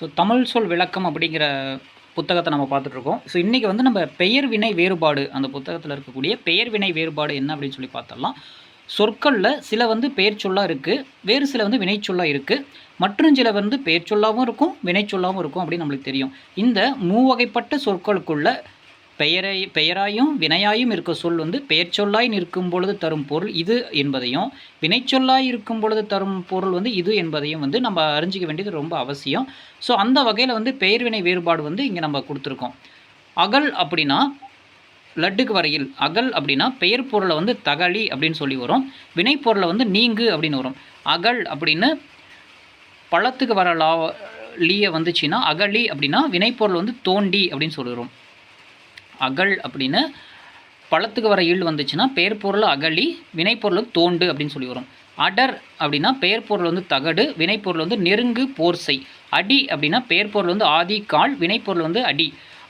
So Tamil சொல் விளக்கம் அப்படிங்கிற புத்தகத்தை நம்ம பார்த்துட்ருக்கோம். ஸோ இன்றைக்கி வந்து நம்ம பெயர் வினை வேறுபாடு அந்த புத்தகத்தில் இருக்கக்கூடிய பெயர் வினை வேறுபாடு என்ன அப்படின்னு சொல்லி பார்த்தரலாம் சொற்களில் சில வந்து பெயர் சொல்லாக இருக்குது வேறு சில வந்து வினைச்சொல்லாக இருக்குது மற்றும் சில வந்து பெயர் சொல்லாகவும் இருக்கும் வினைச்சொல்லாகவும் இருக்கும் அப்படின்னு நம்மளுக்கு தெரியும். இந்த மூவகைப்பட்ட சொற்களுக்குள்ள பெயரை பெயராயும் வினையாயும் இருக்க சொல் வந்து பெயர் சொல்லாய் நிற்கும் பொழுது தரும் பொருள் இது என்பதையும் வினைச்சொல்லாய் இருக்கும் பொழுது தரும் பொருள் வந்து இது என்பதையும் வந்து நம்ம அறிஞ்சிக்க வேண்டியது ரொம்ப அவசியம். ஸோ அந்த வகையில் வந்து பெயர் வினை வேறுபாடு வந்து இங்கே நம்ம கொடுத்துருக்கோம். அகல் அப்படின்னா லட்டுக்கு வரையில் அகல் அப்படின்னா பெயர் பொருளை வந்து தகழி அப்படின்னு சொல்லி வரும். வினைப்பொருளை வந்து நீங்கு அப்படின்னு வரும். அகல் அப்படின்னு பழத்துக்கு வர லா லீயை வந்துச்சுன்னா அகழி அப்படின்னா வினைப்பொருள் வந்து தோண்டி அப்படின்னு சொல்லுறோம் அகல் அப்படின்னு பழத்துக்கு வர ஈல் வந்துச்சுன்னா பெயர் பொருள் அகழி வினைப்பொருள் தோண்டு அப்படின்னு சொல்லி வரும். அடர் அப்படின்னா பெயர் பொருள் வந்து தகடு வினைப்பொருள் வந்து நெருங்கு போர்சை. அடி அப்படின்னா பெயர் பொருள் வந்து ஆதி கால் வினைப்பொருள் வந்து அடி.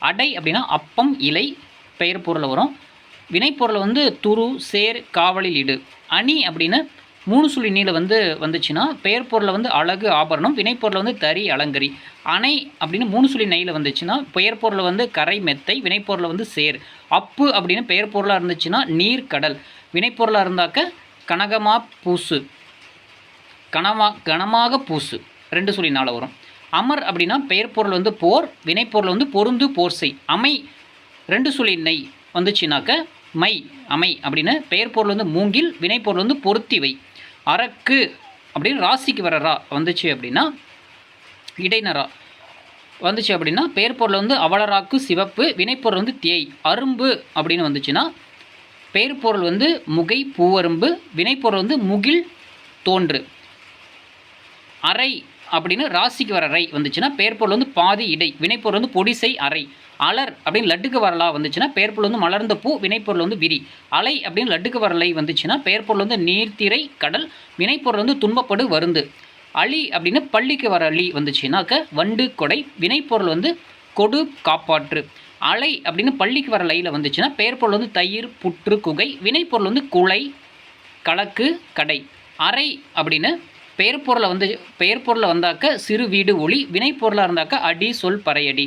அடை அப்படின்னா அப்பம் இலை பெயர் பொருள் வரும். வினைப்பொருள் வந்து துரு சேர் காவலில் இடு. அணி அப்படின்னு மூணு சுழி நீல வந்து வந்துச்சுன்னா பெயர் பொருளை வந்து அழகு ஆபரணம் வினைப்பொருளை வந்து தறி அலங்கரி. அணை அப்படின்னு மூணு சுழி நெய்யில் வந்துச்சுன்னா பெயர் பொருளை வந்து கரை மெத்தை வினைப்பொருளை வந்து சேர். அப்பு அப்படின்னு பெயர் பொருளாக இருந்துச்சுன்னா நீர் கடல். வினைப்பொருளாக இருந்தாக்க கனகமா பூசு. கனமா கனமாக பூசு. ரெண்டு சுழி நாளை வரும். அமர் அப்படின்னா பெயர் பொருள் வந்து போர் வினைப்பொருள் வந்து பொருந்து போர்சை அமை ரெண்டு சுழி நெய் வந்துச்சுனாக்க மை அமை அப்படின்னு பெயர் பொருள் வந்து மூங்கில் வினைப்பொருள் வந்து பொருத்திவை அரக்கு அப்படின்னு ராசிக்கு வர ரா வந்துச்சு அப்படின்னா இடைநரா வந்துச்சு அப்படின்னா பெயர் பொருள் வந்து அவலராக்கு சிவப்பு வினைப்பொருள் வந்து தேய் அரும்பு அப்படின்னு வந்துச்சுன்னா பெயர் பொருள் வந்து முகை பூவரும்பு வினைப்பொருள் வந்து முகில் தோன்று. அறை அப்படின்னு ராசிக்கு வர ரை வந்துச்சுன்னா பெயர் பொருள் வந்து பாதி இடை வினைப்பொருள் வந்து பொடிசை அறை. அலர் அப்படின்னு லட்டுக்கு வரலா வந்துச்சுன்னா பேர்பொருள் வந்து மலர்ந்த பூ வினைப்பொருள் வந்து விரி. அலை அப்படின்னு லட்டுக்கு வரலை வந்துச்சுன்னா பேர்பொருள் வந்து நீர்த்திரை கடல் வினைப்பொருள் வந்து துன்பப்படு வருந்து. அழி அப்படின்னு பள்ளிக்கு வர அழி வந்துச்சுன்னாக்க வண்டு கொடை வினைப்பொருள் வந்து கொடு காப்பாற்று. அலை அப்படின்னு பள்ளிக்கு வர லையில் வந்துச்சுன்னா பெயர்பொருள் வந்து தயிர் புற்று குகை வினைப்பொருள் வந்து குலை கலக்கு கடை. அறை அப்படின்னு பெயர்பொருளை வந்து பெயர் பொருளை வந்தாக்க சிறு வீடு ஒளி வினைப்பொருளாக இருந்தாக்க அடி சொல் பறையடி.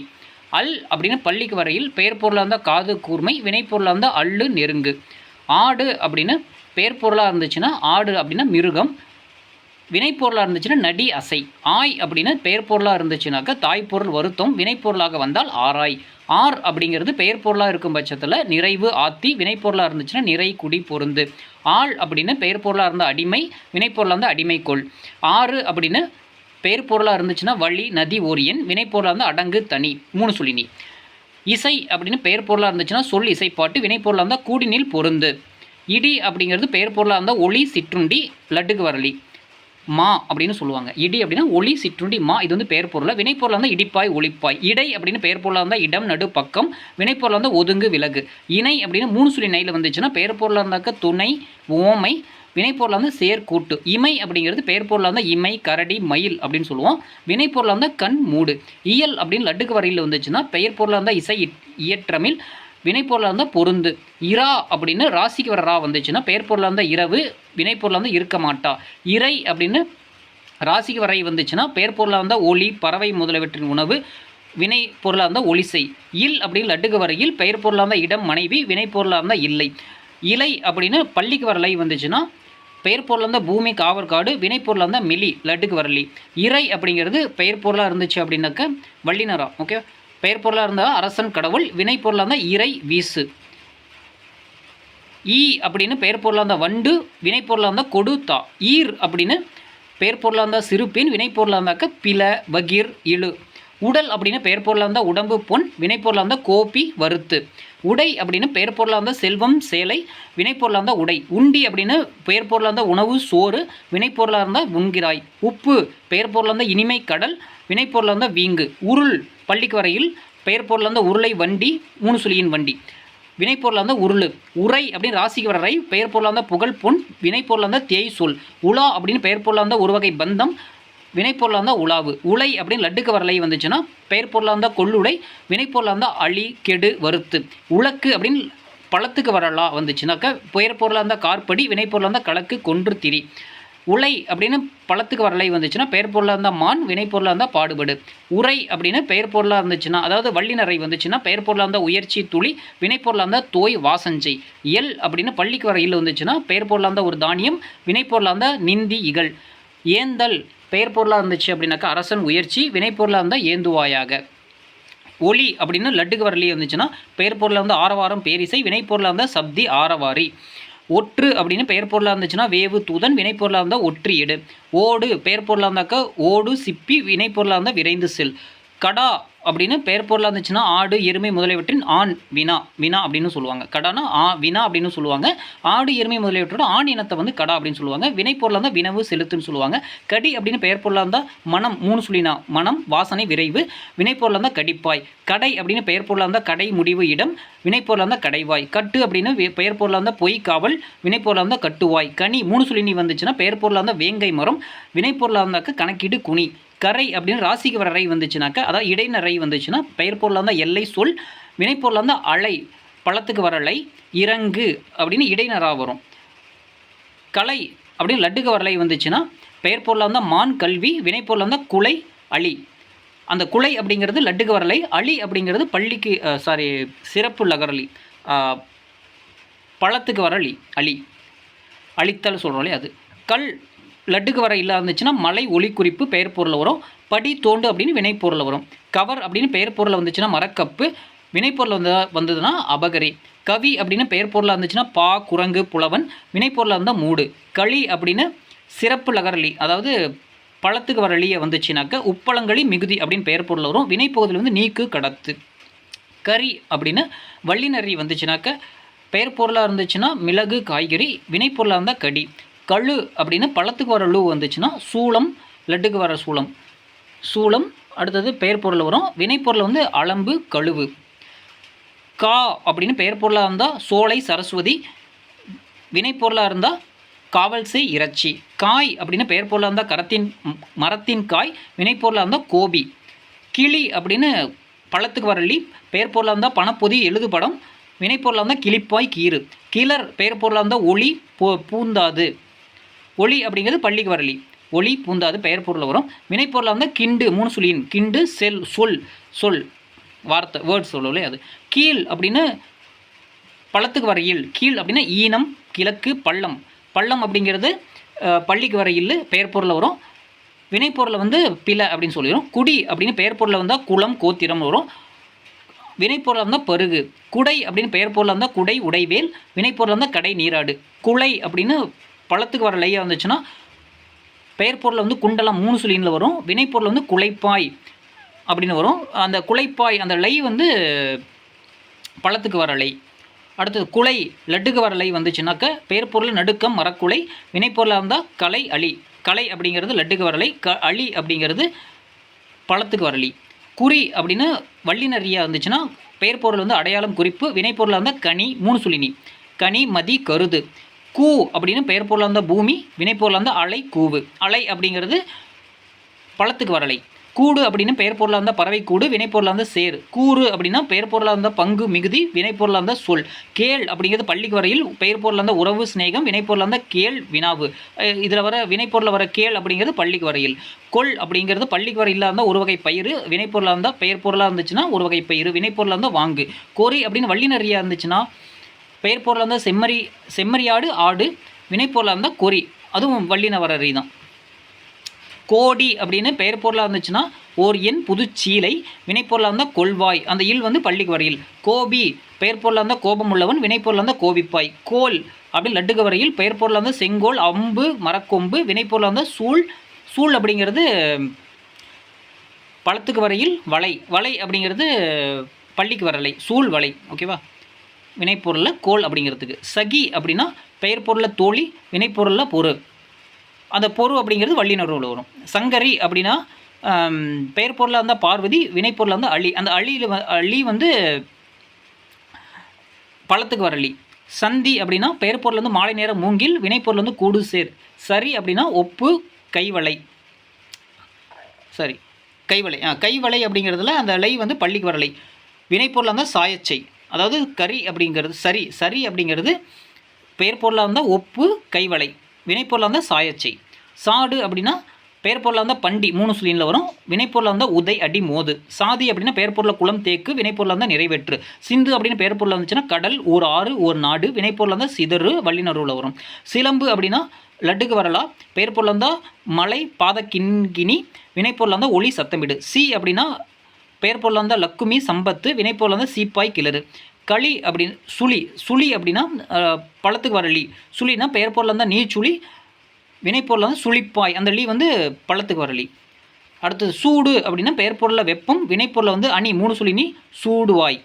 அல் அப்படின்னு பள்ளிக்கு வரையில் பெயர் பொருளாக இருந்தால் காது கூர்மை வினைப்பொருளாக இருந்தால் அல்லு நெருங்கு. ஆடு அப்படின்னு பெயர் பொருளாக இருந்துச்சுன்னா ஆடு அப்படின்னா மிருகம். வினைப்பொருளாக இருந்துச்சுன்னா நடி அசை. ஆய் அப்படின்னு பெயர் பொருளாக இருந்துச்சுனாக்கா தாய்ப்பொருள் வருத்தம் வினைப்பொருளாக வந்தால் ஆராய். ஆர் அப்படிங்கிறது பெயர் பொருளாக இருக்கும் பட்சத்தில் நிறைவு ஆத்தி. வினைப்பொருளாக இருந்துச்சுன்னா நிறை குடி பொருந்து. ஆள் அப்படின்னு பெயர் பொருளாக இருந்தால் அடிமை வினைப்பொருளாக இருந்தால் அடிமைக்கோள். ஆறு அப்படின்னு பெயர் பொருளாக இருந்துச்சுன்னா வள்ளி நதி ஓரியன் வினைப்பொருளாக இருந்தால் அடங்கு தனி மூணு சுழினி இசை அப்படின்னு பெயர் பொருளாக இருந்துச்சுன்னா சொல் இசைப்பாட்டு வினைப்பொருளாக இருந்தால் கூடினில் பொருந்து. இடி அப்படிங்கிறது பெயர் பொருளாக இருந்தால் ஒளி சிற்றுண்டி லட்டுக்கு வரலி. மா அப்படின்னு சொல்லுவாங்க. இடி அப்படின்னா ஒளி சிற்றுண்டி மா இது வந்து பெயர் பொருளாக வினைப்பொருளாக இருந்தால் இடிப்பாய் ஒளிப்பாய். இடை அப்படின்னு பெயர் பொருளாக இருந்தால் இடம் நடு பக்கம். வினைப்பொருளாக இருந்தால் ஒதுங்கு விலகு. இணை அப்படின்னு மூணு சுழி நெய்யில் வந்துச்சுன்னா பெயர் பொருளாக இருந்தாக்க துணை ஓமை வினைப்பொருளாக வந்து சேர்க்கூட்டு இமை அப்படிங்கிறது பெயர் பொருளாக இருந்தால் இமை கரடி மயில் அப்படின்னு சொல்லுவோம். வினைப்பொருளாக இருந்தால் கண் மூடு. இயல் அப்படின்னு லட்டுக்கு வரையில் வந்துச்சுன்னா பெயர் பொருளாக இருந்தால் இசை இயற்றமில். வினைப்பொருளாக இருந்தால் பொருந்து. இரா அப்படின்னு ராசிக்கு வர ரா வந்துச்சுன்னா பெயர் பொருளாக இருந்தால் இரவு வினைப்பொருளாக இருந்தால் இருக்க மாட்டா. இறை அப்படின்னு ராசிக்கு வரை வந்துச்சுன்னா பெயர் பொருளாக இருந்தால் ஒளி பறவை முதலியவற்றின் உணவு வினை பொருளாக இருந்தால் ஒளிசை. இல் அப்படின்னு லட்டுக்கு வரையில் பெயர் பொருளாக இருந்தால் இடம் மனைவி வினை பொருளாக இருந்தால் இல்லை. இலை அப்படின்னு பள்ளிக்கு வர லை வந்துச்சுன்னா பெயர் பொருளாக இருந்தால் பூமி காவற்காடு வினைப்பொருளாக இருந்தால் மிலி லட்டுக்கு வரலி. இறை அப்படிங்கிறது பெயர் பொருளாக இருந்துச்சு அப்படின்னாக்க வள்ளினரம் ஓகே பெயர் பொருளாக இருந்தால் அரசன் கடவுள் வினை பொருளாக இருந்தால் இறை வீசு. ஈ அப்படின்னு பெயர் பொருளாக இருந்தால் வண்டு வினை பொருளாக இருந்தால் கொடுத்தா. ஈர் அப்படின்னு பெயர் பொருளாக இருந்தால் சிறுப்பின் வினை பொருளாக இருந்தாக்க பில பகீர் இழு. உடல் அப்படின்னு பெயர் பொருளாக இருந்தால் உடம்பு பொன் வினைப்பொருளாக இருந்தால் கோப்பி வறுத்து உடை அப்படின்னு பெயர் பொருளாக இருந்தால் செல்வம் சேலை வினைப்பொருளாக இருந்தால் உடை உண்டி அப்படின்னு பெயர் பொருளாக இருந்தால் உணவு சோறு வினைப்பொருளாக இருந்தால் உண்கிறாய் உப்பு பெயர் பொருளாக இருந்தால் இனிமை கடல் வினைப்பொருளாக இருந்தால் வீங்கு உருள் பள்ளிக்கு வரையில் பெயர் பொருளாக இருந்தால் உருளை வண்டி மூணு சுழியின் வண்டி வினைப்பொருளாக இருந்தால் உருளு உரை அப்படின்னு ராசிக்கு வர ரை பெயர் பொருளாக இருந்தால் புகழ் பொன் வினைப்பொருளாக இருந்தால் தேய் சொல் உலா அப்படின்னு பெயர் பொருளாக இருந்தால் ஒரு வகை பந்தம் வினைப்பொருளாக இருந்தால் உலாவு உலை அப்படின்னு லட்டுக்கு வரலை வந்துச்சுன்னா பெயர் பொருளாக இருந்தால் கொள்ளுடை வினைப்பொருளாக இருந்தால் அழி கெடு வறுத்து உலக்கு அப்படின்னு பழத்துக்கு வரலா வந்துச்சுனாக்கா பெயர் பொருளாக இருந்தால் கார்படி வினைப்பொருளாக இருந்தால் கலக்கு கொன்று திரி உலை அப்படின்னு பழத்துக்கு வரலை வந்துச்சுன்னா பெயர் பொருளாக இருந்தால் மான் வினை பொருளாக இருந்தால் பாடுபடு உரை அப்படின்னு பெயர் பொருளாக இருந்துச்சுன்னா அதாவது வள்ளினரை வந்துச்சுன்னா பெயர் பொருளாக இருந்தால் உயர்ச்சி துளி வினை பொருளாக இருந்தால் தோய் வாசஞ்சை எல் அப்படின்னு பள்ளிக்கு வர இல் வந்துச்சுன்னா பெயர் பொருளாக இருந்தால் ஒரு தானியம் வினை பொருளாக இருந்தால் நிந்தி இகழ் ஏந்தல் பெயர் பொருளாக இருந்துச்சு அப்படின்னாக்கா அரசன் உயர்ச்சி வினைப்பொருளாக இருந்தால் ஏந்துவாயாக. ஒளி அப்படின்னு லட்டுக்கு வரலி வந்துச்சுன்னா பெயர் பொருளாக வந்து ஆரவாரம் பேரிசை வினைப்பொருளாக இருந்தால் சப்தி ஆரவாரி. ஒற்று அப்படின்னு பெயர் பொருளாக இருந்துச்சுன்னா வேவு தூதன் வினைப்பொருளாக இருந்தால் ஒற்றி ஓடு பெயர் பொருளாக இருந்தாக்கா ஓடு சிப்பி வினைப்பொருளாக இருந்தால் விரைந்து செல். கடா அப்படின்னு பெயர் பொருளாக இருந்துச்சுன்னா ஆடு எருமை முதலியவற்றின் ஆண் வினா வினா அப்படின்னு சொல்லுவாங்க. கடானா ஆ வினா அப்படின்னு சொல்லுவாங்க. ஆடு எருமை முதலியவற்றோட ஆண் இனத்தை வந்து கடா அப்படின்னு சொல்லுவாங்க. வினை பொருளாக இருந்தால் வினவு செலுத்துன்னு சொல்லுவாங்க. கடி அப்படின்னு பெயர் பொருளாக இருந்தால் மனம் மூணு சொல்லினா மனம் வாசனை விரைவு. வினை பொருளாக இருந்தால் கடிப்பாய். கடை அப்படின்னு பெயர் பொருளாக இருந்தால் கடை முடிவு இடம். வினை பொருளாக இருந்தால் கடைவாய். கட்டு அப்படின்னு பெயர் பொருளாக இருந்தால் பொய் காவல். வினை பொருளாக இருந்தால் கட்டுவாய். கனி மூணு சொல்லினி வந்துச்சுன்னா பெயர் பொருளாக இருந்தால் வேங்கை மரம். வினை பொருளாக இருந்தாக்க கணக்கீடு குனி. கரை அப்படின்னு ராசிக்கு வர ரை வந்துச்சுனாக்கா அதாவது இடைநிறை வந்துச்சுன்னா பெயர் பொருளாக இருந்தால் எல்லை சொல் வினைப்பொருளாக இருந்தால் அலை பழத்துக்கு வர லை இறங்கு அப்படின்னு இடைநரா வரும். கலை அப்படின்னு லட்டுக்கு வரலை வந்துச்சுன்னா பெயர் பொருளாக இருந்தால் மான் கல்வி வினைப்பொருளாக இருந்தால் குலை அழி அந்த குலை அப்படிங்கிறது லட்டுக்கு வரலை அழி அப்படிங்கிறது பள்ளிக்கு சாரி சிறப்பு லகரலி பழத்துக்கு வரலி அழி அழித்தல் சொல்கிறோம் இல்லையா அது. கல் லட்டுக்கு வர இல்லா இருந்துச்சுன்னா மலை ஒளி குறிப்பு பெயர் பொருள் வரும். படி தோண்டு அப்படின்னு வினைப்பொருள் வரும். கவர் அப்படின்னு பெயர் பொருள் வந்துச்சுன்னா மரக்கப்பு. வினைப்பொருள் வந்து வந்ததுன்னா அபகரி. கவி அப்படின்னு பெயர் பொருளாக இருந்துச்சுன்னா பா குரங்கு புலவன். வினைப்பொருளாக இருந்தால் மூடு. களி அப்படின்னு சிறப்பு லகரளி அதாவது பழத்துக்கு வர அழிய வந்துச்சுனாக்க உப்பளங்களி மிகுதி அப்படின்னு பெயர் பொருள் வரும். வினைப்பகுதியில் வந்து நீக்கு கடத்து. கறி அப்படின்னு வள்ளினரி வந்துச்சுனாக்க பெயர் பொருளாக இருந்துச்சுன்னா மிளகு காய்கறி. வினைப்பொருளாக இருந்தால் கடி. கழு அப்படின்னு பழத்துக்கு வர லூ வந்துச்சுன்னா சூளம் லட்டுக்கு வர சூளம். சூளம் அடுத்தது பெயர் பொருள் வரும். வினைப்பொருள் வந்து அளம்பு கழுவு. கா அப்படின்னு பெயர் பொருளாக இருந்தால் சோலை சரஸ்வதி. வினைப்பொருளாக இருந்தால் காவல் செய் இறைச்சி. காய் அப்படின்னு பெயர் பொருளாக இருந்தால் கரத்தின் மரத்தின் காய். வினைப்பொருளாக இருந்தால் கோபி. கிளி அப்படின்னு பழத்துக்கு வரலி பெயர் பொருளாக இருந்தால் பணப்பொதி எழுது படம். வினைப்பொருளாக இருந்தால் கிளிப்பாய் கீறு. கிளர் பெயர் பொருளாக இருந்தால் ஒளி பூ பூந்தாது. ஒளி அப்படிங்கிறது பள்ளிக்கு வரலி. ஒளி பூந்தாது பெயர் பொருளில் வரும். வினைப்பொருளாக இருந்தால் கிண்டு மூணு சொல்லியின் கிண்டு செல் சொல் சொல் வார்த்தை வேர்ட்ஸ் சொல்லலே அது. கீழ் அப்படின்னு பழத்துக்கு வர ஈழ் கீழ் அப்படின்னா ஈனம் கிழக்கு பள்ளம். பள்ளம் அப்படிங்கிறது பள்ளிக்கு வர இல்லு பெயர் பொருளில் வரும். வினைப்பொருளை வந்து பில அப்படின்னு சொல்லிடும் குடி அப்படின்னு பெயர் பொருளில் வந்தால் குளம் கோத்திரம் வரும். வினைப்பொருளாக இருந்தால் பருகு. குடை அப்படின்னு பெயர் பொருளாக இருந்தால் குடை உடைவேல். வினைப்பொருளாக இருந்தால் கடை நீராடு. குலை அப்படின்னு பழத்துக்கு வர லையாக வந்துச்சுன்னா பெயர் பொருள் வந்து குண்டலம் மூணு சுழியில் வரும் வினைப்பொருள் வந்து குலைப்பாய் அப்படின்னு வரும். அந்த குலைப்பாய் அந்த லை வந்து பழத்துக்கு வர லை அடுத்தது குலை லட்டுக்கு வர லை வந்துச்சுனாக்க பெயர் பொருள் நடுக்கம் மரக்குலை வினைப்பொருளாக இருந்தால் கலை அழி. கலை அப்படிங்கிறது லட்டுக்கு வரலை க அழி அப்படிங்கிறது பழத்துக்கு வரலி குறி அப்படின்னு வள்ளினரியாக இருந்துச்சுன்னா பெயர் பொருள் வந்து அடையாளம் குறிப்பு வினைப்பொருளாக இருந்தால் கனி மூணு சுழினி. கனி மதி கருது. கூ அப்படின்னு பெயர் பொருளாக இருந்தால் பூமி வினைப்பொருளாக இருந்தால் அலை கூவு அலை அப்படிங்கிறது பழத்துக்கு வரலை கூடு அப்படின்னு பெயர் பொருளாக இருந்தால் பறவை கூடு வினைப்பொருளாக இருந்தால் சேர் கூறு அப்படின்னா பெயர் பொருளாக இருந்தால் பங்கு மிகுதி வினைப்பொருளாக இருந்தால் சொல் கேள் அப்படிங்கிறது பள்ளிக்கு வரையில் பெயர் பொருளாக இருந்தால் உறவு சிநேகம் வினைப்பொருளாக இருந்தால் கேள் வினாவு இதில் வர வினைப்பொருளில் வர கேள் அப்படிங்கிறது பள்ளிக்கு வரையில் கொள் அப்படிங்கிறது பள்ளிக்கு வரையில் இருந்தால் ஒரு வகை பயிர் வினைப்பொருளாக இருந்தால் பெயர் பொருளாக இருந்துச்சுன்னா ஒரு வகை பயிர் வினைப்பொருளாக இருந்தால் வாங்கு கோரி அப்படின்னு வள்ளி நிறையா இருந்துச்சுன்னா பெயர் பொருளாக இருந்தால் செம்மறி செம்மறியாடு ஆடு. வினைப்பொருளாக இருந்தால் கொறி. அதுவும் வள்ளின வரறி தான் கோடி அப்படின்னு பெயர் பொருளாக இருந்துச்சுன்னா ஓர் எண் புதுச்சீலை வினைப்பொருளாக இருந்தால் கொள்வாய். அந்த இல் வந்து பள்ளிக்கு வரையில். கோபி பெயர் பொருளாக இருந்தால் கோபம் உள்ளவன் வினைப்பொருளாக இருந்தால் கோபிப்பாய். கோல் அப்படின்னு லட்டுக்கு வரையில் பெயர் பொருளாக இருந்தால் செங்கோல் அம்பு மரக்கொம்பு. வினைப்பொருளாக இருந்தால் சூழ். சூழ் அப்படிங்கிறது பழத்துக்கு வரையில் வலை. வலை அப்படிங்கிறது பள்ளிக்கு வரலை. சூழ் வலை. ஓகேவா? வினைப்பொருளில் கோல் அப்படிங்கிறதுக்கு. சகி அப்படின்னா பெயர் பொருளில் தோழி வினைப்பொருளில் பொரு. அந்த பொரு அப்படிங்கிறது வள்ளினர்வில் வரும். சங்கரி அப்படின்னா பெயர் பொருளாக இருந்தால் பார்வதி வினைப்பொருளாக இருந்தால் அழி. அந்த அழியில் வ- அழி வந்து பழத்துக்கு வர அழி. சந்தி அப்படின்னா பெயர் பொருள் வந்து மாலை நேரம் மூங்கில் வினைப்பொருள் வந்து கூடு சேர் சரி அப்படின்னா ஒப்பு கைவளை. சரி கைவளை. ஆ கைவளை அப்படிங்கிறதுல அந்த லை வந்து பள்ளிக்கு வரலை வினைப்பொருளாக இருந்தால் சாயச்சை. அதாவது கரி அப்படிங்கிறது சரி சரி அப்படிங்கிறது பெயர் பொருளாக இருந்தால் ஒப்பு கைவளை வினைப்பொருளாக இருந்தால் சாயச்சை. சாடு அப்படின்னா பெயர் பொருளாக இருந்தால் பண்டி மூணு சுலீனில் வரும். வினைப்பொருளாக இருந்தால் உதை அடி மோது. சாதி அப்படின்னா பெயர் பொருளை குளம் தேக்கு. வினைப்பொருளாக இருந்தால் நிறைவேற்று. சிந்து அப்படின்னு பெயர் பொருளாக இருந்துச்சுன்னா கடல் ஒரு ஆறு ஒரு நாடு. வினைப்பொருளாக இருந்தால் சிதறு வள்ளினருவில் வரும். சிலம்பு அப்படின்னா லட்டுக்கு வரலாம் பெயர் பொருளாக இருந்தால் மலை பாத கிண்கிணி. வினைப்பொருளாக இருந்தால் ஒளி சத்தமிடு. சி அப்படின்னா பெயர் பொருளாக இருந்தால் லக்குமி சம்பத்து வினைப்பொருளாக இருந்தால் சீப்பாய் கிளறு. களி அப்படின்னு சுழி சுழி அப்படின்னா பழத்துக்கு வர லீ. சுழினா பெயர் பொருளாக இருந்தால் நீர்ச்சுழி வினைப்பொருள் வந்து சுழிப்பாய். அந்த லீ வந்து பழத்துக்கு வர லீ. அடுத்தது சூடு அப்படின்னா பெயர் பொருளில் வெப்பம் வினைப்பொருளை வந்து அணி. மூணு சுழினி சூடுவாய்.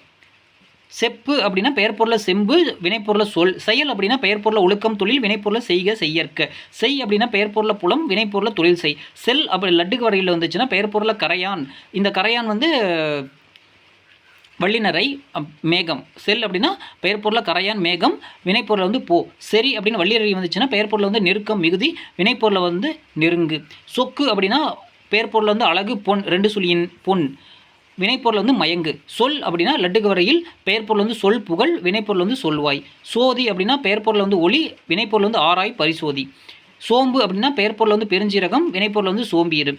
செப்பு அப்படின்னா பெயர் பொருளை செம்பு வினைப்பொருளை சொல். செயல் அப்படின்னா பெயர் பொருளை ஒழுக்கம் தொழில் வினைப்பொருளை செய்க செய்யற்க. செய் அப்படின்னா பெயர் பொருளை புலம் வினைப்பொருளை தொழில் செய். செல் அப்படி லட்டுக்கு வரையில் வந்துச்சுன்னா பெயர் பொருளை கரையான். இந்த கரையான் வந்து வள்ளினரை அப், மேகம். செல் அப்படின்னா பெயர் பொருளை கரையான் மேகம். வினைப்பொருளை வந்து போ. சரி அப்படின்னு வள்ளியறை வந்துச்சுன்னா பெயர் பொருளை வந்து நெருக்கம் மிகுதி. வினைப்பொருளை வந்து நெருங்கு. சொக்கு அப்படின்னா பெயர் பொருளை வந்து அழகு பொன். ரெண்டு சுழியின் பொன். வினைப்பொருள் வந்து மயங்கு. சொல் அப்படின்னா லட்டுக்கு வரையில் பெயர் பொருள் வந்து சொல் புகழ் வினைப்பொருள் வந்து சொல்வாய். சோதி அப்படின்னா பெயர்பொருள் வந்து ஒளி வினைப்பொருள் வந்து ஆராய் பரிசோதி. சோம்பு அப்படின்னா பெயர் பொருள் வந்து பெருஞ்சீரகம் வினைப்பொருள் வந்து சோம்பியிரு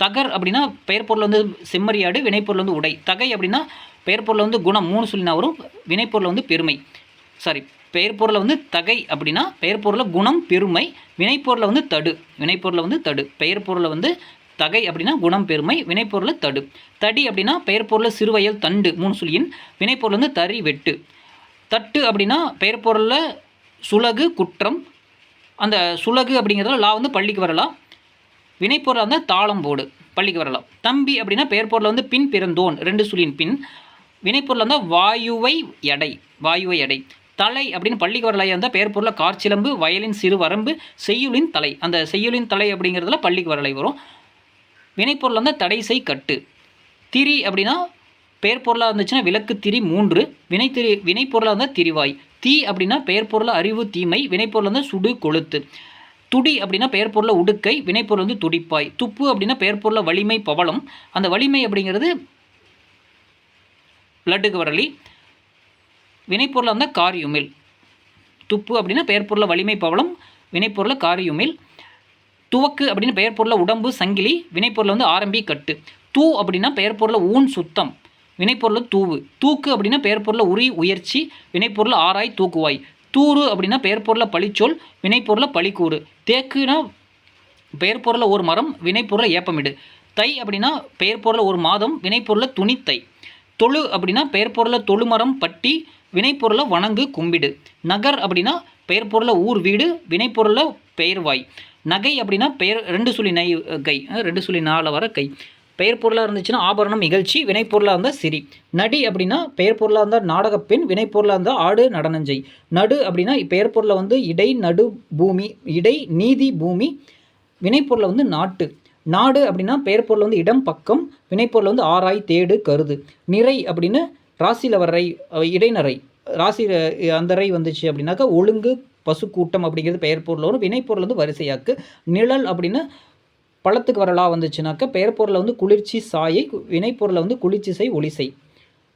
தகர் அப்படின்னா பெயர் பொருள் வந்து செம்மறியாடு வினைப்பொருள் வந்து உடை. தகை அப்படின்னா பெயர்பொருள் வந்து குணம் மூணு சொல்லினா வரும் வினைப்பொருள் வந்து பெருமை. சாரி பெயர் பொருளை வந்து தகை அப்படின்னா பெயர் பொருளை குணம் பெருமை. வினைப்பொருளை வந்து தடு வினைப்பொருளை வந்து தடு. பெயர் பொருளை வந்து தகை அப்படின்னா குணம் பெருமை வினைப்பொருளை தடு. தடி அப்படின்னா பெயர்பொருளை சிறுவயல் தண்டு மூணு சொல்லியின் வினைப்பொருள் வந்து தறி வெட்டு. தட்டு அப்படின்னா பெயர்பொருளில் சுலகு குற்றம். அந்த சுலகு அப்படிங்கிறதுல லா வந்து பள்ளிக்கு வரலாம். வினைப்பொருளாக இருந்தால் தாளம் போடு பள்ளிக்கு வரலாம். தம்பி அப்படின்னா பெயர்பொருளில் வந்து பின் பிறந்தோன் ரெண்டு சுழியின் பின். வினைப்பொருள் இருந்தால் வாயுவை எடை வாயுவை எடை. தலை அப்படின்னு பள்ளிக்கு வரலையாக இருந்தால் பெயர் பொருளில் கார்ச்சிலம்பு வயலின் சிறு வரம்பு செய்யுளின் தலை. அந்த செய்யுளின் தலை அப்படிங்கிறதுல பள்ளிக்கு வரலை வரும். வினைப்பொருள் வந்து தடைசை கட்டு. திரி அப்படின்னா பெயர் பொருளாக இருந்துச்சுன்னா விளக்கு திரி மூன்று. வினை திரி வினைப்பொருளாக இருந்தால் திரிவாய். தீ அப்படின்னா பெயர் பொருள் அறிவு தீமை. வினைப்பொருள் வந்து சுடு கொளுத்து துடி அப்படின்னா பெயர் பொருளை உடுக்கை. வினைப்பொருள் வந்து துடிப்பாய். துப்பு அப்படின்னா பெயர் பொருளை வலிமை பவளம். அந்த வலிமை அப்படிங்கிறது லட்டுக்கு வரலி. வினைப்பொருளாக இருந்தால் காரியுமில். துப்பு அப்படின்னா பெயர் பொருளை வலிமை பவளம். வினைப்பொருளை காரியுமில். துவக்கு அப்படின்னு பெயர் பொருளை உடம்பு சங்கிலி வினைப்பொருளை வந்து ஆரம்பி கட்டு. தூ அப்படின்னா பெயர் பொருளை ஊன் சுத்தம். வினைப்பொருள் தூவு. தூக்கு அப்படின்னா பெயர் பொருளை உரி உயர்ச்சி. வினைப்பொருளை ஆராய் தூக்குவாய். தூறு அப்படின்னா பெயர் பொருளில் பழிச்சொல் வினைப்பொருளில் பழிக்கூறு. தேக்குனா பெயர் பொருளில் ஒரு மரம் வினைப்பொருளை ஏப்பமிடு. தை அப்படின்னா பெயர் பொருளை ஒரு மாதம் வினைப்பொருளை துணித்தை. தொழு அப்படின்னா பெயர் பொருளில் தொழுமரம் பட்டி. வினைப்பொருளை வணங்கு கும்பிடு. நகர் அப்படின்னா பெயர் பொருளை ஊர் வீடு. வினைப்பொருளை பெயர்வாய். நகை அப்படின்னா பெயர் ரெண்டு சொல்லி நை கை. ரெண்டு சொல்லி நாலு வர கை. பெயர் பொருளாக இருந்துச்சுன்னா ஆபரணம் இகழ்ச்சி வினைப்பொருளாக இருந்தால் சிரி. நடி அப்படின்னா பெயர் பொருளாக இருந்தால் நாடகப்பெண் வினைப்பொருளாக இருந்தால் ஆடு நடனஞ்சை நடு அப்படின்னா பெயர் பொருளை வந்து இடை நடு பூமி இடை நீதி பூமி. வினைப்பொருளை வந்து நாட்டு. நாடு அப்படின்னா பெயர் பொருள் வந்து இடம் பக்கம். வினைப்பொருள் வந்து ஆராய் தேடு கருது. நிறை அப்படின்னு ராசியில் வர்றை ரை ராசி அந்த ரை வந்துச்சு அப்படின்னாக்கா ஒழுங்கு பசுக்கூட்டம் அப்படிங்கிறது பெயர் பொருள் வரும். வினைப்பொருள் வந்து வரிசையாக்கு. நிழல் அப்படின்னா பழத்துக்கு வரலா வந்துச்சுனாக்கா பெயர் பொருளை வந்து குளிர்ச்சி சாயை வினைப்பொருளை வந்து குளிர்ச்சி செய் ஒளிசை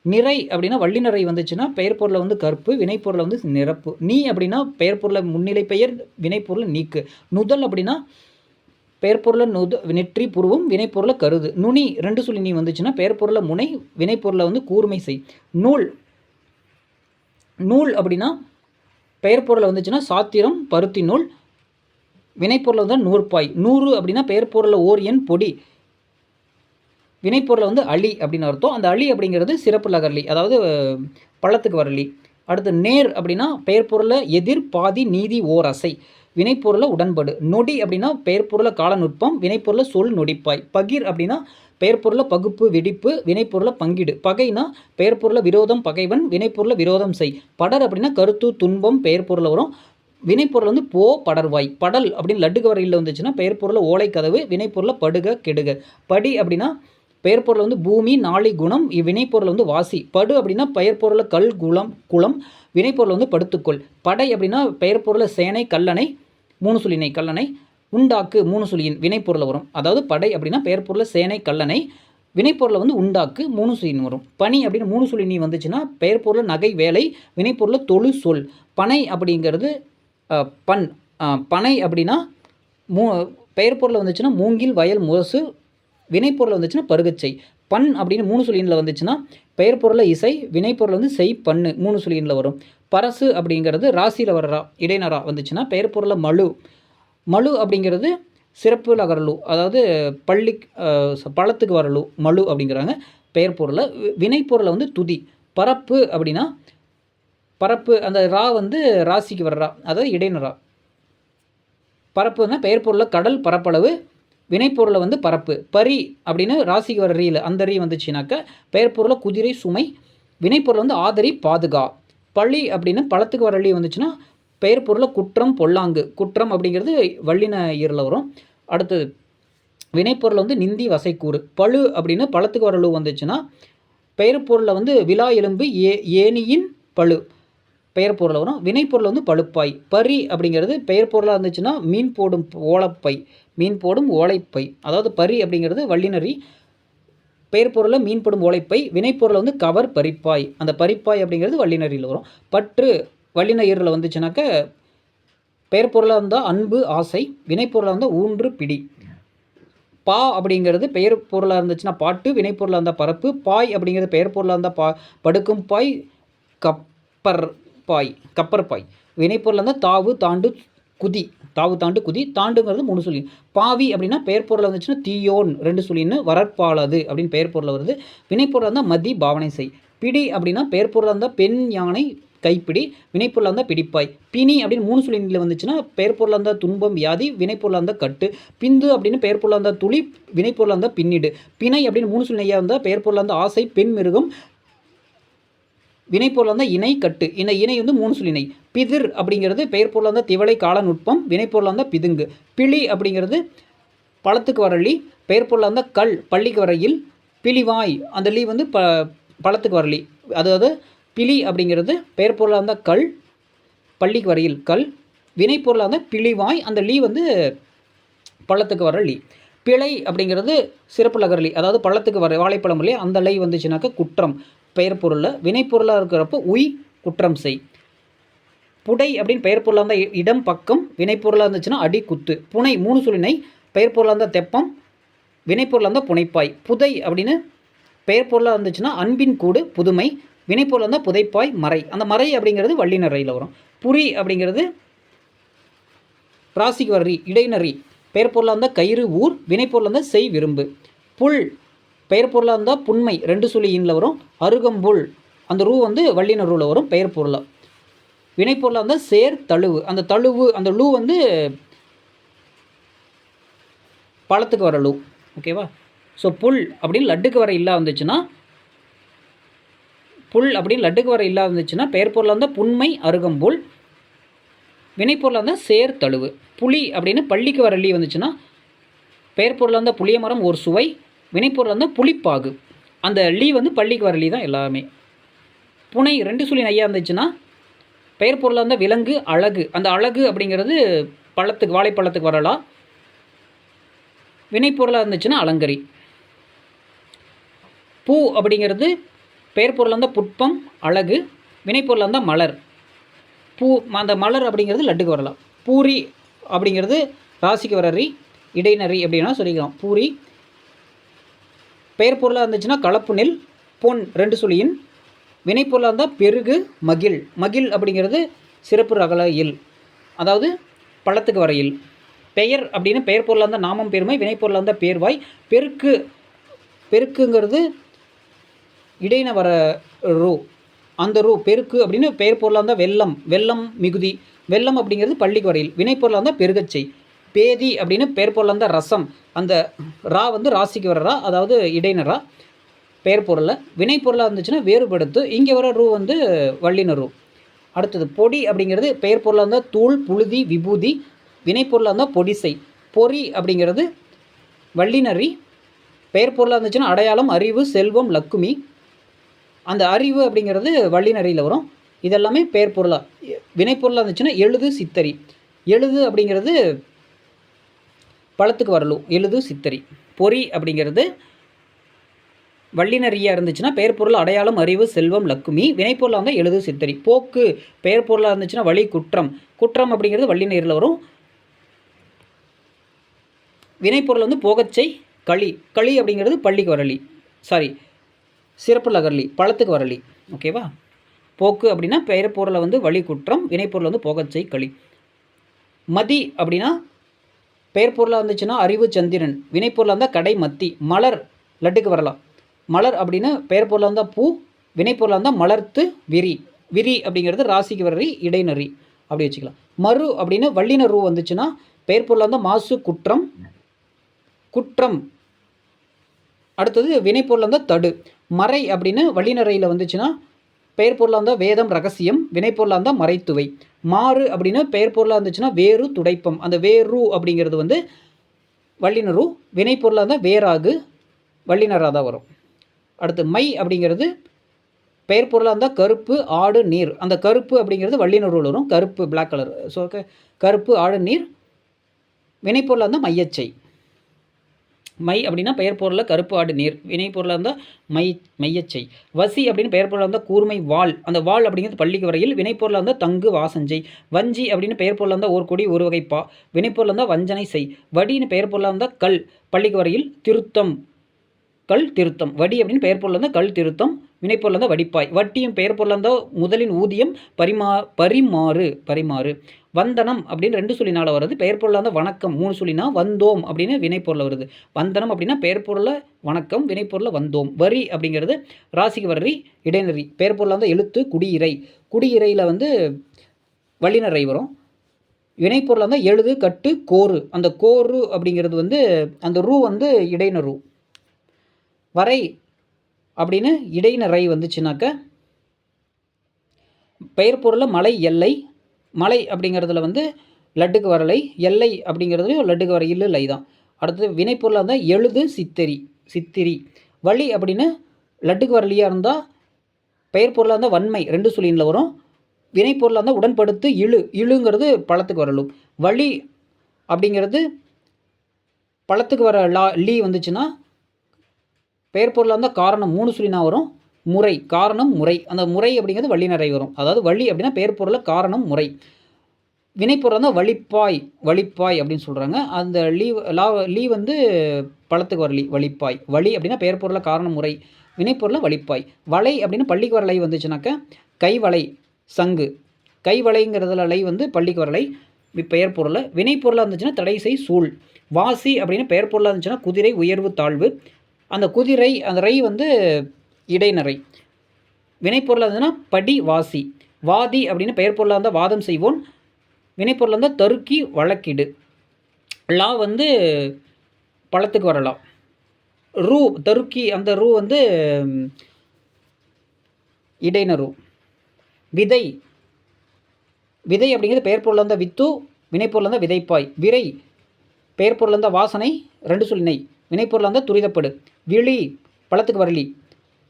நிறை அப்படின்னா வள்ளி நிறை வந்துச்சுன்னா பெயர் பொருளை வந்து கற்பு வினைப்பொருளை வந்து நிரப்பு. நீ அப்படின்னா பெயர் பொருளை முன்னிலை பெயர் வினைப்பொருளை நீக்கு. நுதல் அப்படின்னா பெயர் பொருளை நுத நெற்றி புருவம் வினைப்பொருளை கருது. நுனி ரெண்டு சொல்லி நீ வந்துச்சுன்னா பெயர் பொருளை முனை வினைப்பொருளை வந்து கூர்மை செய். நூல். நூல் அப்படின்னா பெயர் பொருளை வந்துச்சுன்னா சாத்திரம் பருத்தி நூல். வினைப்பொருளில் வந்து நூற்பாய். நூறு அப்படின்னா பெயர் பொருளில் ஓரியன் பொடி. வினைப்பொருளை வந்து அழி அப்படின்னு அர்த்தம். அந்த அழி அப்படிங்கிறது சிறப்பு லகர்லி அதாவது பழத்துக்கு பள்ளத்துக்கு வரலி. அடுத்து நேர் அப்படின்னா பெயர் பொருளை எதிர் பாதி நீதி ஓர் அசை. வினைப்பொருளை உடன்படு. நொடி அப்படின்னா பெயர் பொருளை காலநுட்பம் வினைப்பொருளை சொல் நொடிப்பாய். பகிர் அப்படின்னா பெயர்பொருளை பகுப்பு வெடிப்பு வினைப்பொருளை பங்கிடு. பகைனா பெயர் பொருளை விரோதம் பகைவன் வினைப்பொருளை விரோதம் செய். படர் அப்படின்னா கருத்து துன்பம் பெயர் பொருளை வரும் வினைப்பொருள் வந்து போ படர்வாய். படல் அப்படின்னு லட்டுக்கு வரையில் வந்துச்சுன்னா பெயர் பொருளை ஓலை கதவு வினைப்பொருளை படுக கெடுக. படி அப்படின்னா பெயர்பொருள் வந்து பூமி நாளை குணம் இவ்வினைப்பொருள் வந்து வாசி. படு அப்படின்னா பெயர் பொருளை கல் குளம் குளம் வினைப்பொருள் வந்து படுத்துக்கொள். படை அப்படின்னா பெயர் பொருளை சேனை கல்லணை மூணு சொல்லினை கல்லணை உண்டாக்கு மூணு சொல்லியின் வினைப்பொருளை வரும். அதாவது படை அப்படின்னா பெயர் பொருளை சேனை கல்லணை. வினைப்பொருளை வந்து உண்டாக்கு மூணு சொல்லின் வரும். பனி அப்படின்னு மூணு சொல்லி நீ வந்துச்சுன்னா பெயர் பொருளை நகை வேலை. வினைப்பொருளை தொழு சொல். பனை அப்படிங்கிறது பண் பனை. அப்படின்னா மூ பெயர் பொருளை வந்துச்சுன்னா மூங்கில் வயல் முரசு. வினைப்பொருள் வந்துச்சுன்னா பருகச்சை. பண் அப்படின்னு மூணு சொல்லியனில் வந்துச்சுன்னா பெயர் பொருளை இசை. வினைப்பொருள் வந்து செய் பண்ணு. மூணு சொல்லியனில் வரும். பரசு அப்படிங்கிறது ராசியில் வர்றா இடைநரா வந்துச்சுன்னா பெயர் பொருளில் மழு மழு அப்படிங்கிறது சிறப்பு லகரலு அதாவது பள்ளி பழத்துக்கு வரலு மழு அப்படிங்கிறாங்க. பெயர் பொருளை வினைப்பொருளை வந்து துதி பரப்பு அப்படின்னா பரப்பு அந்த ரா வந்து ராசிக்கு வர்றா அதாவது இடைநரா. பரப்புன்னா பெயர் பொருளில் கடல் பரப்பளவு வினைப்பொருளை வந்து பரப்பு பரி அப்படின்னு ராசிக்கு வர ரீல அந்த ரீ வந்துச்சுனாக்க பெயர் பொருளை குதிரை சுமை வினைப்பொருள் வந்து ஆதரி பாதுகா. பழி அப்படின்னு பழத்துக்கு வரலி வந்துச்சுன்னா பெயர் பொருளை குற்றம் பொல்லாங்கு. குற்றம் அப்படிங்கிறது வள்ளின ஈரில் வரும். அடுத்தது வினைப்பொருள் வந்து நிந்தி வசைக்கூறு. பழு அப்படின்னு பழத்துக்கு வரலு வந்துச்சுன்னா பெயர் பொருளை வந்து விழா எலும்பு ஏ ஏனியின் பழு. பெயர் பொருள் வரும். வினைப்பொருள் வந்து பழுப்பாய். பரி அப்படிங்கிறது பெயர் பொருளாக இருந்துச்சுன்னா மீன் போடும் ஓலப்பை. மீன் போடும் ஓலைப்பை. அதாவது பரி அப்படிங்கிறது வள்ளினரி பெயர் பொருளை மீன்படும் உழைப்பை ஓலைப்பை வந்து கவர் பறிப்பாய். அந்த பறிப்பாய் அப்படிங்கிறது வல்லினரியில் வரும். பற்று வல்லினரில் வந்துச்சுனாக்க பெயர் பொருளாக இருந்தால் அன்பு ஆசை வினைப்பொருளாக இருந்தால் ஊன்று பிடி. பா அப்படிங்கிறது பெயர் பொருளாக இருந்துச்சுன்னா பாட்டு வினைப்பொருளாக இருந்தால் பரப்பு பாய் அப்படிங்கிறது பெயர் பொருளாக இருந்தால் பா படுக்கும் பாய் கப்பர் பாய் கப்பர் பாய். வினைப்பொருளாக இருந்தால் தாவு தாண்டு குதி. தாவு தாண்டு குதி தாண்டுங்கிறது மூணு சொல்லி. பாவி அப்படின்னா பெயர் பொருள் வந்துச்சுன்னா தீயோன் ரெண்டு சொல்லின்னு வரற்பாலது அப்படின்னு பெயர் பொருள் வருது. வினைப்பொருளாக இருந்தால் மதி பாவனை செய். பிடி அப்படின்னா பெயர் பொருளாக இருந்தால் பெண் யானை கைப்பிடி. வினைப்பொருளாக இருந்தால் பிடிப்பாய். பிணி அப்படின்னு மூணு சொல்லியில் வந்துச்சுன்னா பெயர் பொருளாக இருந்தால் துன்பம் வியாதி. வினைப்பொருளாக இருந்தால் கட்டு. பிந்து அப்படின்னு பெயர் பொருளாக இருந்தால் துளி. வினைப்பொருளாக இருந்தால் பின்னிடு. பிணை அப்படின்னு மூணு சொல்லியாக இருந்தால் பெயர் பொருளாக இருந்தால் ஆசை பெண் மிருகம். வினைப்பொருள் இருந்தால் இணை கட்டு. இந்த இணை வந்து மூணு சொல்லிணை பிதிர் அப்படிங்கிறது பெயர் பொருளாக இருந்தால் திவளை காலநுட்பம். வினைப்பொருளாக இருந்தால் பிதுங்கு. பிளி அப்படிங்கிறது பழத்துக்கு வரலி பெயர் பொருளாக இருந்தால் கல் பள்ளிக்கு வரையில் பிலிவாய் அந்த லீ வந்து ப பழத்துக்கு வரலி அதாவது பிலி அப்படிங்கிறது பெயர் பொருளாக இருந்தால் கல் பள்ளிக்கு வரையில் கல். வினைப்பொருளாக இருந்தால் பிளிவாய் அந்த லீ வந்து பள்ளத்துக்கு வர லீ. பிழை அப்படிங்கிறது சிறப்பு லகரலி அதாவது பள்ளத்துக்கு வர வாழைப்பழம் இல்லையா? அந்த லை வந்துச்சுனாக்கா குற்றம். பெயர் பொருளில் வினைப்பொருளாக இருக்கிறப்போ உய் குற்றம் செய். புடை அப்படின்னு பெயர் பொருளாக இருந்தால் இடம் பக்கம். வினைப்பொருளாக இருந்துச்சுன்னா அடி குத்து. புனை மூணு சொல்லினை பெயர் பொருளாக இருந்தால் தெப்பம் வினைப்பொருளாக இருந்தால் புனைப்பாய். புதை அப்படின்னு பெயர் பொருளாக இருந்துச்சுன்னா அன்பின் கூடு புதுமை. வினைப்பொருளாக இருந்தால் புதைப்பாய் மறை. அந்த மறை அப்படிங்கிறது வள்ளினரையில் வரும். புரி அப்படிங்கிறது ராசிக்கு வரி இடைநறி. பெயர் பொருளாக இருந்தால் கயிறு ஊர். வினைப்பொருளாக இருந்தால் செய் விரும்பு. புல் பெயர் பொருளாக இருந்தால் புண்மை ரெண்டு சொல்லி இன்ல வரும். அருகம்புல் அந்த ரூ வந்து வள்ளின ரூவில் வரும் பெயர் பொருளாக வினைப்பொருளாக இருந்தால் சேர் தழுவு. அந்த தழுவு அந்த லூ வந்து பழத்துக்கு வர லூ. ஓகேவா ஸோ புல் அப்படின்னு லட்டுக்கு வர இல்லா வந்துச்சுன்னா புல் அப்படின்னு லட்டுக்கு வர இல்லா இருந்துச்சுன்னா பெயர் பொருளாக இருந்தால் புண்மை அருகம்புல். வினைப்பொருளாக இருந்தால் சேர் தழுவு. புளி அப்படின்னு பள்ளிக்கு வர லீ வந்துச்சுன்னா பெயர் பொருளாக இருந்தால் புளிய மரம் ஒரு சுவை. வினைப்பொருள் இருந்தால் புளிப்பாகு. அந்த லீ வந்து பள்ளிக்கு வர லீ தான் எல்லாமே. புனை ரெண்டு சொல்லி நையாக இருந்துச்சுன்னா பெயர் பொருளாக இருந்தால் விலங்கு அழகு. அந்த அழகு அப்படிங்கிறது பழத்துக்கு வாழைப்பழத்துக்கு வரலாம் வினைப்பொருளாக இருந்துச்சுன்னா அலங்கரி. பூ அப்படிங்கிறது பெயர் பொருளாக இருந்தால் புட்பம் அழகு. வினைப்பொருளாக இருந்தால் மலர். பூ அந்த மலர் அப்படிங்கிறது லட்டுக்கு வரலாம். பூரி அப்படிங்கிறது ராசிக்கு வர ரி இடைநறி அப்படின்னா சொல்லிக்கலாம். பூரி பெயர் பொருளாக இருந்துச்சுன்னா கலப்பு நெல் பொன் ரெண்டு சொல்லியின். வினைப்பொருளாக இருந்தால் பெருகு மகிழ் மகிழ் அப்படிங்கிறது சிறப்பு ரகல இல். அதாவது பழத்துக்கு வர இல். பெயர் அப்படின்னு பெயர் பொருளாக இருந்தால் நாமம் பெருமை வினைப்பொருளாக இருந்தால் பேர்வாய். பெருக்கு பெருக்குங்கிறது இடையின வர ரூ. அந்த ரூ பெருக்கு அப்படின்னு பெயர் பொருளாக இருந்தால் வெள்ளம் வெள்ளம் மிகுதி. வெள்ளம் அப்படிங்கிறது பள்ளிக்கு வரையில் வினைப்பொருளாக இருந்தால் பெருகச்சை பேதி அப்படின்னு பெயர் பொருளாக தான் ரசம். அந்த ரா வந்து ராசிக்கு வர ரா அதாவது இடைநரா பெயர் பொருளில் வினைப்பொருளாக இருந்துச்சுன்னா வேறுபடுத்து. இங்கே வர ரூ வந்து வள்ளின ரூ. அடுத்தது பொடி அப்படிங்கிறது பெயர் பொருளாக இருந்தால் தூள் புழுதி விபூதி. வினைப்பொருளாக இருந்தால் பொடிசை. பொறி அப்படிங்கிறது வள்ளினரி பெயர் பொருளாக இருந்துச்சுன்னா அடையாளம் அறிவு செல்வம் லக்குமி. அந்த அறிவு அப்படிங்கிறது வள்ளினரியில் வரும். இதெல்லாமே பெயர் பொருளாக வினைப்பொருளாக இருந்துச்சுன்னா எழுது சித்தரி. எழுது அப்படிங்கிறது பழத்துக்கு வரலும் எழுது சித்தரி. பொறி அப்படிங்கிறது வள்ளினரியாக இருந்துச்சுன்னா பெயர் பொருள் அடையாளம் அறிவு செல்வம் லக்குமி. வினைப்பொருளாக இருந்தால் எழுது சித்தரி. போக்கு பெயர் பொருளாக இருந்துச்சுன்னா வழி குற்றம். குற்றம் அப்படிங்கிறது வள்ளிநீரில் வரும். வினைப்பொருள் வந்து போகச்சை களி. களி அப்படிங்கிறது பள்ளிக்கு வரலி. சாரி சிறப்பு லகர்லி. பழத்துக்கு வரலி. ஓகேவா போக்கு அப்படின்னா பெயர் பொருளை வந்து வழி குற்றம். வினைப்பொருள் வந்து போகச்சை களி. மதி அப்படின்னா பெயர் பொருளாக வந்துச்சுன்னா அறிவு சந்திரன் வினைப்பொருளாக இருந்தால் கடை மத்தி மலர் லட்டுக்கு வரலாம். மலர் அப்படின்னு பெயர் பொருளாக இருந்தால் பூ வினைப்பொருளாக இருந்தால் மலர்த்து விரி விரி அப்படிங்கிறது ராசிக்கு வரி இடைநறி அப்படி வச்சுக்கலாம். மறு அப்படின்னு வள்ளின ரூ வந்துச்சுன்னா பெயர் பொருளாக இருந்தால் மாசு குற்றம் குற்றம். அடுத்தது வினைப்பொருளாக இருந்தால் தடு. மறை அப்படின்னு வள்ளினரையில் வந்துச்சுன்னா பெயர் பொருளாக இருந்தால் வேதம் ரகசியம் வினைப்பொருளாக இருந்தால் மறைத்துவை. மாறு அப்படின்னா பெயர் பொருளாக இருந்துச்சுன்னா வேறு துடைப்பம். அந்த வேறு அப்படிங்கிறது வந்து வள்ளினரு வினைப்பொருளாக இருந்தால் வேறாகு வள்ளினராக தான் வரும். அடுத்து மை அப்படிங்கிறது பெயர் பொருளாக இருந்தால் கருப்பு ஆடு நீர். அந்த கருப்பு அப்படிங்கிறது வள்ளினருள் வரும். கருப்பு பிளாக் கலர் ஸோ கருப்பு ஆடு நீர். வினைப்பொருளாக இருந்தால் மையச்சை. மை அப்படின்னா பெயர் பொருளில் கருப்பு ஆடு நீர். வினை பொருளாக இருந்தால் மை மையச்சை வசி அப்படின்னு பெயர் பொருளாக இருந்தால் கூர்மை வாள். அந்த வாள் அப்படிங்கிறது பள்ளிக்கு வரையில் வினைப்பொருளாக இருந்தால் தங்கு வாசஞ்சை வஞ்சி அப்படின்னு பெயர் பொருளாக இருந்தால் ஒரு கொடி ஒரு வகை பா. வினைப்பொருளாக இருந்தால் வஞ்சனை செய். வடின்னு பெயர் பொருளாக இருந்தால் கல். பள்ளிக்கு வரையில் திருத்தம். கல் திருத்தம். வடி அப்படின்னு பெயர் பொருள் இருந்தால் கல் திருத்தம். வினைப்பொருளந்தோ இருந்தால் வடிப்பாய். வட்டியும் பெயர் பொருளந்தோ இருந்தால் முதலின் ஊதியம் பரிமா பரிமாறு பரிமாறு. வந்தனம் அப்படின்னு ரெண்டு சொல்லினால் வருது. பெயர் பொருளாக இருந்தால் வணக்கம் மூணு சொல்லினா வந்தோம் அப்படின்னு வினைப்பொருள் வருது. வந்தனம் அப்படின்னா பெயர் பொருளை வணக்கம் வினைப்பொருளை வந்தோம். வரி அப்படிங்கிறது ராசிக்கு வரி இடைநெறி. பெயர் பொருளாக இருந்தால் எழுத்து குடியிறை குடியிறையில் வந்து வள்ளினரை வரும். வினைப்பொருளாக இருந்தால் எழுது கட்டு கோரு அந்த கோரு அப்படிங்கிறது வந்து அந்த ரூ வந்து இடைநரு வரை அப்படின்னு இடைநிறை வந்துச்சுனாக்க பெயர் பொருளில் மலை எல்லை மலை அப்படிங்கிறதுல வந்து லட்டுக்கு வரலை எல்லை அப்படிங்கிறதுலையும் லட்டுக்கு வர இல்லை லை தான். அடுத்தது வினைப்பொருளாக இருந்தால் எழுது சித்திரி சித்திரி. வழி அப்படின்னு லட்டுக்கு வரலியாக இருந்தால் பெயர் பொருளாக இருந்தால் வன்மை ரெண்டு சொல்லியில் வரும். வினைப்பொருளாக இருந்தால் உடன்படுத்து இழு இழுங்கிறது பழத்துக்கு வரலும். வழி அப்படிங்கிறது பழத்துக்கு வர லா லீ வந்துச்சுன்னா பெயர் பொருளாக இருந்தால் காரணம் மூணு சொல்லினா வரும். முறை காரணம் முறை. அந்த முறை அப்படிங்கிறது வள்ளி நிறை வரும். அதாவது வள்ளி அப்படின்னா பெயர் பொருளில் காரணம் முறை. வினைப்பொருள் இருந்தால் வழிப்பாய் வழிப்பாய் அப்படின்னு சொல்கிறாங்க அந்த லீ லா லீ வந்து பழத்துக்கு வரலி வழிப்பாய். வழி அப்படின்னா பெயர் பொருளில் காரணம் முறை. வினைப்பொருளில் வழிப்பாய். வலை அப்படின்னு பள்ளிக்கு வரலை வந்துச்சுனாக்க கைவளை சங்கு. கைவளைங்கிறதுல லை வந்து பள்ளிக்கு வரலை பெயர் பொருளை. வினைப்பொருளாக இருந்துச்சுன்னா தடை செய் சூழ். வாசி அப்படின்னு பெயர் பொருளாக இருந்துச்சுன்னா குதிரை உயர்வு தாழ்வு. அந்த குதிரை அந்த ரை வந்து இடைநரை வினைப்பொருளாக இருந்ததுன்னா படி வாசி. வாதி அப்படின்னு பெயர் பொருளாக இருந்தால் வாதம் செய்வோன் வினைப்பொருளாக இருந்தால் தருக்கி வழக்கிடு. லா வந்து பழத்துக்கு வரலாம். ரூ தருக்கி அந்த ரூ வந்து இடைநரு விதை. விதை அப்படிங்கிறது பெயர் பொருளாக இருந்தால் வித்து வினைப்பொருளாக இருந்தால் விதைப்பாய். விரை பெயர் பொருளாக இருந்தால் வாசனை ரெண்டு சொல்லினை வினைப்பொருளாக இருந்தால் துரிதப்படு. விழி பழத்துக்கு வரலி.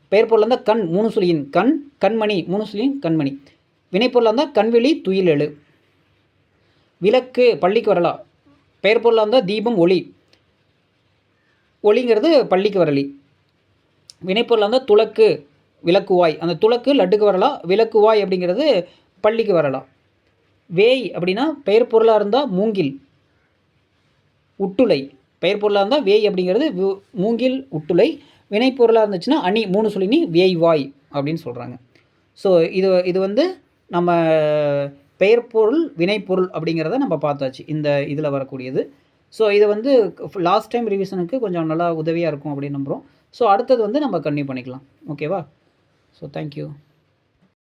பெயர் பொருள் இருந்தால் கண் மூணு சுழியின் கண் கண்மணி மூணு சுழியின் கண்மணி. வினைப்பொருளாக இருந்தால் கண்விழி துயில் எழு. விளக்கு பள்ளிக்கு வரலாம் பெயர் பொருளாக இருந்தால் தீபம் ஒளி. ஒளிங்கிறது பள்ளிக்கு வரலி. வினைப்பொருளாக இருந்தால் துளக்கு விளக்குவாய் அந்த துளக்கு லட்டுக்கு வரலாம் விளக்குவாய் அப்படிங்கிறது பள்ளிக்கு வரலாம் வேய் அப்படின்னா பெயர் பொருளாக இருந்தால் மூங்கில் உட்டுலை. பெயர் பொருளாக இருந்தால் வேய் அப்படிங்கிறது மூங்கில் உட்டுலை வினை பொருளாக இருந்துச்சுன்னா அணி மூணு சொல்லினி வேய்வாய் அப்படின்னு சொல்கிறாங்க ஸோ இது இது வந்து நம்ம பெயர் பொருள் வினைப்பொருள் அப்படிங்கிறத நம்ம பார்த்தாச்சு இந்த இதில் வரக்கூடியது. ஸோ இது வந்து லாஸ்ட் டைம் ரிவிஷனுக்கு கொஞ்சம் நல்லா உதவியாக இருக்கும் அப்படின்னு நம்புகிறோம் ஸோ அடுத்தது வந்து நம்ம கன்னியூ பண்ணிக்கலாம். ஓகேவா ஸோ தேங்க்யூ